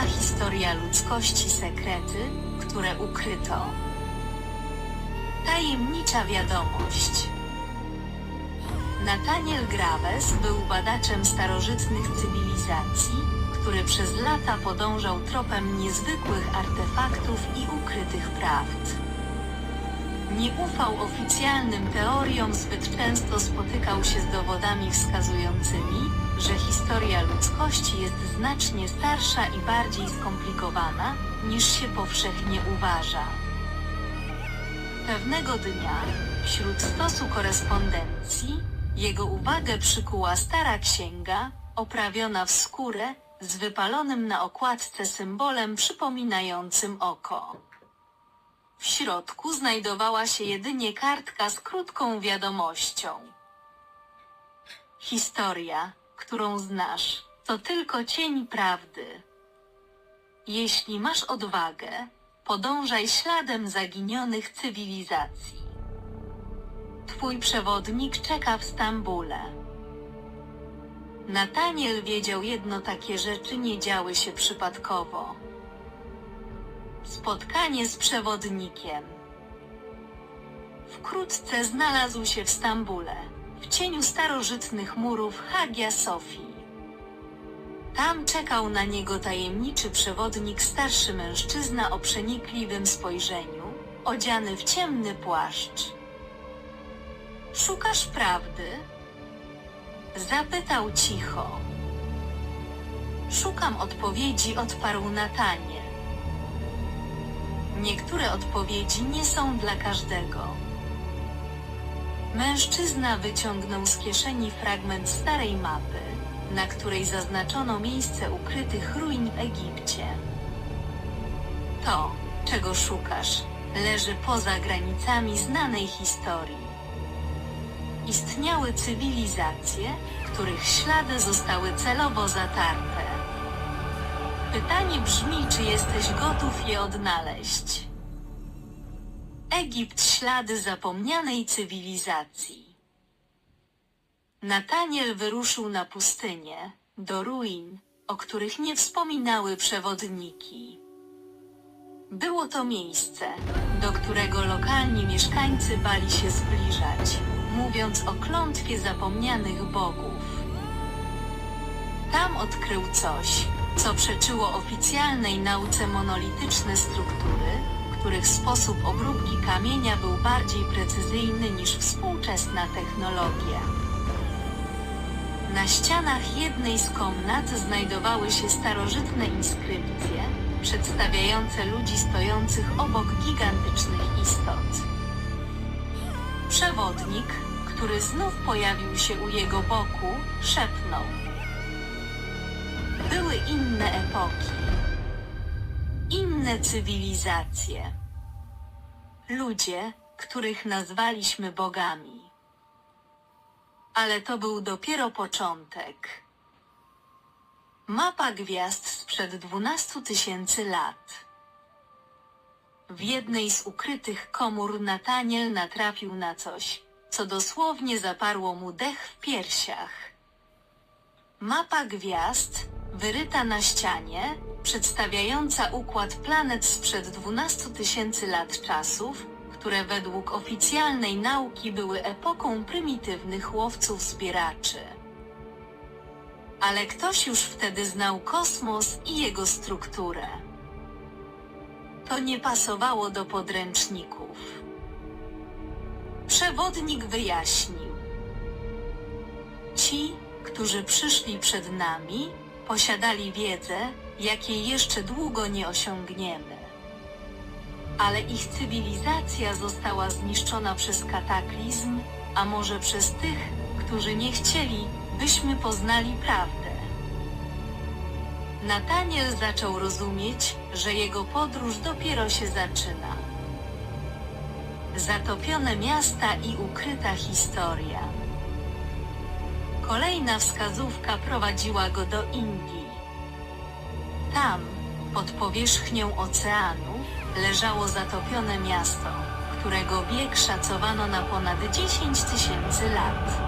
Zaginiona historia ludzkości sekrety, które ukryto. Tajemnicza wiadomość. Nathaniel Graves był badaczem starożytnych cywilizacji, który przez lata podążał tropem niezwykłych artefaktów i ukrytych prawd. Nie ufał oficjalnym teoriom, zbyt często spotykał się z dowodami wskazującymi, że historia ludzkości jest znacznie starsza i bardziej skomplikowana, niż się powszechnie uważa. Pewnego dnia, wśród stosu korespondencji, jego uwagę przykuła stara księga, oprawiona w skórę, z wypalonym na okładce symbolem przypominającym oko. W środku znajdowała się jedynie kartka z krótką wiadomością. Historia, którą znasz, to tylko cień prawdy. Jeśli masz odwagę, podążaj śladem zaginionych cywilizacji. Twój przewodnik czeka w Stambule. Nataniel wiedział jedno takie rzeczy nie działy się przypadkowo. Spotkanie z przewodnikiem. Wkrótce znalazł się w Stambule, w cieniu starożytnych murów Hagia Sofii. Tam czekał na niego tajemniczy przewodnik, starszy mężczyzna o przenikliwym spojrzeniu, odziany w ciemny płaszcz. Szukasz prawdy? Zapytał cicho. Szukam odpowiedzi, odparł Natanie. Niektóre odpowiedzi nie są dla każdego. Mężczyzna wyciągnął z kieszeni fragment starej mapy, na której zaznaczono miejsce ukrytych ruin w Egipcie. To, czego szukasz, leży poza granicami znanej historii. Istniały cywilizacje, których ślady zostały celowo zatarte. Pytanie brzmi, czy jesteś gotów je odnaleźć? Egipt ślady zapomnianej cywilizacji. Nataniel wyruszył na pustynię, do ruin, o których nie wspominały przewodniki. Było to miejsce, do którego lokalni mieszkańcy bali się zbliżać, mówiąc o klątwie zapomnianych bogów. Tam odkrył coś, co przeczyło oficjalnej nauce monolityczne struktury, których sposób obróbki kamienia był bardziej precyzyjny niż współczesna technologia. Na ścianach jednej z komnat znajdowały się starożytne inskrypcje, przedstawiające ludzi stojących obok gigantycznych istot. Przewodnik, który znów pojawił się u jego boku, szepnął. Inne epoki, inne cywilizacje. Ludzie, których nazwaliśmy bogami. Ale to był dopiero początek. Mapa gwiazd sprzed 12 tysięcy lat. W jednej z ukrytych komór Nataniel natrafił na coś, co dosłownie zaparło mu dech w piersiach. Mapa gwiazd, wyryta na ścianie, przedstawiająca układ planet sprzed 12 tysięcy lat czasów, które według oficjalnej nauki były epoką prymitywnych łowców-zbieraczy. Ale ktoś już wtedy znał kosmos i jego strukturę. To nie pasowało do podręczników. Przewodnik wyjaśnił. Ci, którzy przyszli przed nami, posiadali wiedzę, jakiej jeszcze długo nie osiągniemy. Ale ich cywilizacja została zniszczona przez kataklizm, a może przez tych, którzy nie chcieli, byśmy poznali prawdę. Nataniel zaczął rozumieć, że jego podróż dopiero się zaczyna. Zatopione miasta i ukryta historia. Kolejna wskazówka prowadziła go do Indii. Tam, pod powierzchnią oceanu, leżało zatopione miasto, którego bieg szacowano na ponad 10 tysięcy lat.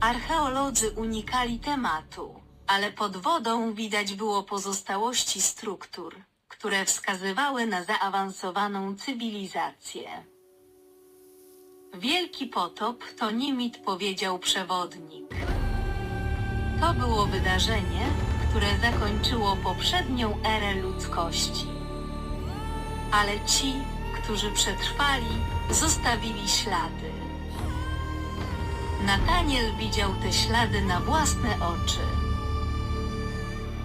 Archeolodzy unikali tematu. ale pod wodą widać było pozostałości struktur, które wskazywały na zaawansowaną cywilizację. Wielki potop to Nimit powiedział przewodnik. To było wydarzenie, które zakończyło poprzednią erę ludzkości. Ale ci, którzy przetrwali, zostawili ślady. Nataniel widział te ślady na własne oczy.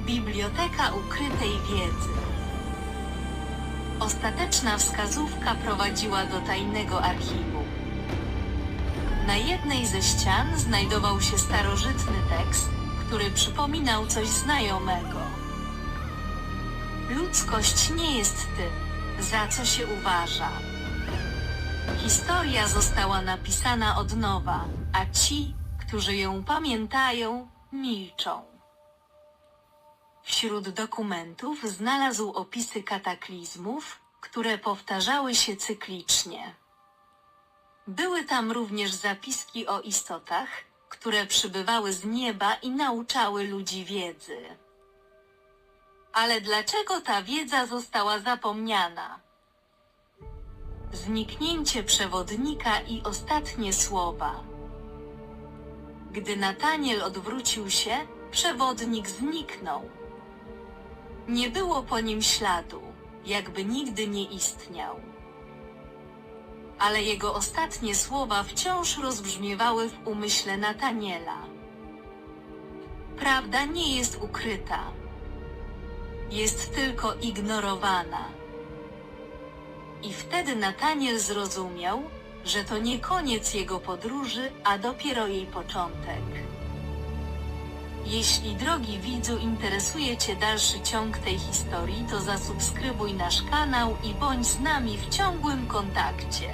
Biblioteka ukrytej wiedzy. Ostateczna wskazówka prowadziła do tajnego archiwum. Na jednej ze ścian znajdował się starożytny tekst, który przypominał coś znajomego. Ludzkość nie jest tym, za co się uważa. Historia została napisana od nowa, a ci, którzy ją pamiętają, milczą. Wśród dokumentów znalazł opisy kataklizmów, które powtarzały się cyklicznie. Były tam również zapiski o istotach, które przybywały z nieba i nauczały ludzi wiedzy. Ale dlaczego ta wiedza została zapomniana? Zniknięcie przewodnika i ostatnie słowa. Gdy Nataniel odwrócił się, przewodnik zniknął. Nie było po nim śladu, jakby nigdy nie istniał. Ale jego ostatnie słowa wciąż rozbrzmiewały w umyśle Nataniela. Prawda nie jest ukryta. Jest tylko ignorowana. I wtedy Nataniel zrozumiał, że to nie koniec jego podróży, a dopiero jej początek. Jeśli drogi widzu interesuje Cię dalszy ciąg tej historii, to zasubskrybuj nasz kanał i bądź z nami w ciągłym kontakcie.